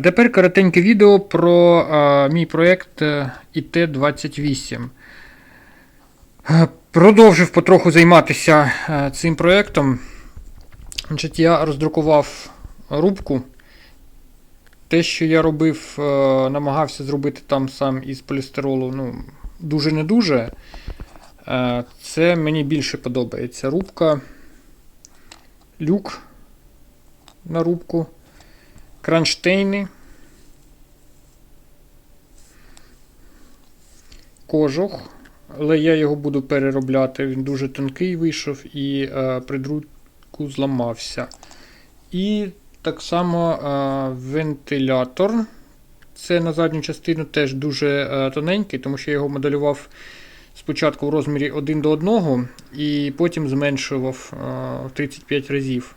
А тепер коротеньке відео про е, мій проєкт е, ІТ-28. Е, Продовжив потроху займатися е, цим проєктом. Значить, я роздрукував рубку. Те, що я робив, е, намагався зробити там сам із полістиролу, ну, дуже не дуже. Це мені більше подобається. Рубка, люк на рубку, кронштейни, кожух, але я його буду переробляти. Він дуже тонкий вийшов і е, при друку зламався. І так само е, вентилятор. Це на задню частину теж дуже е, тоненький, тому що я його моделював спочатку в розмірі 1 до 1 і потім зменшував е, в 35 разів.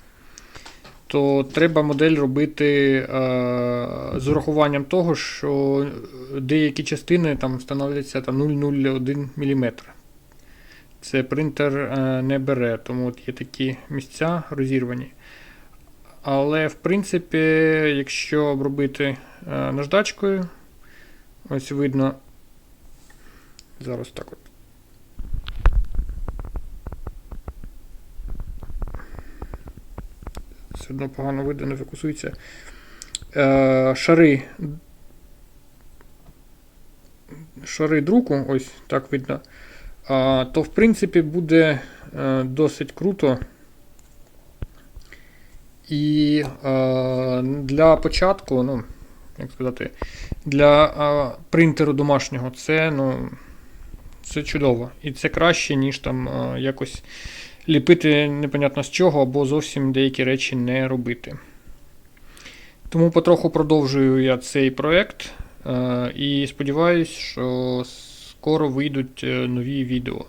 То треба модель робити е, з урахуванням того, що деякі частини там становляться там 0,01 мм. Це принтер е, не бере, тому от є такі місця розірвані. Але, в принципі, якщо обробити е, наждачкою, ось видно. Зараз так от. Все одно погано видно, не фокусується. Е, шари. Шари друку, ось так видно. А, то, в принципі, буде е, досить круто. І е, для початку, ну, як сказати, для е, принтеру домашнього це, ну, це чудово. І це краще, ніж там е, якось ліпити непонятно з чого, або зовсім деякі речі не робити. Тому потроху продовжую я цей проект. Е, і сподіваюся, що скоро вийдуть е, нові відео.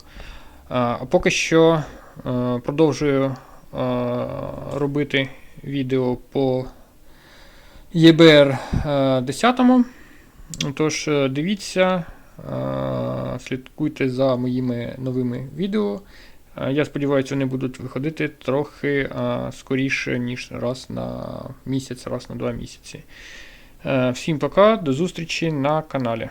А поки що е, продовжую е, робити відео по ЄБР 10. Тож е, дивіться, е, слідкуйте за моїми новими відео. Е, Я сподіваюся, вони будуть виходити трохи е, скоріше, ніж раз на місяць, раз на два місяці. Е, Всім пока, до зустрічі на каналі.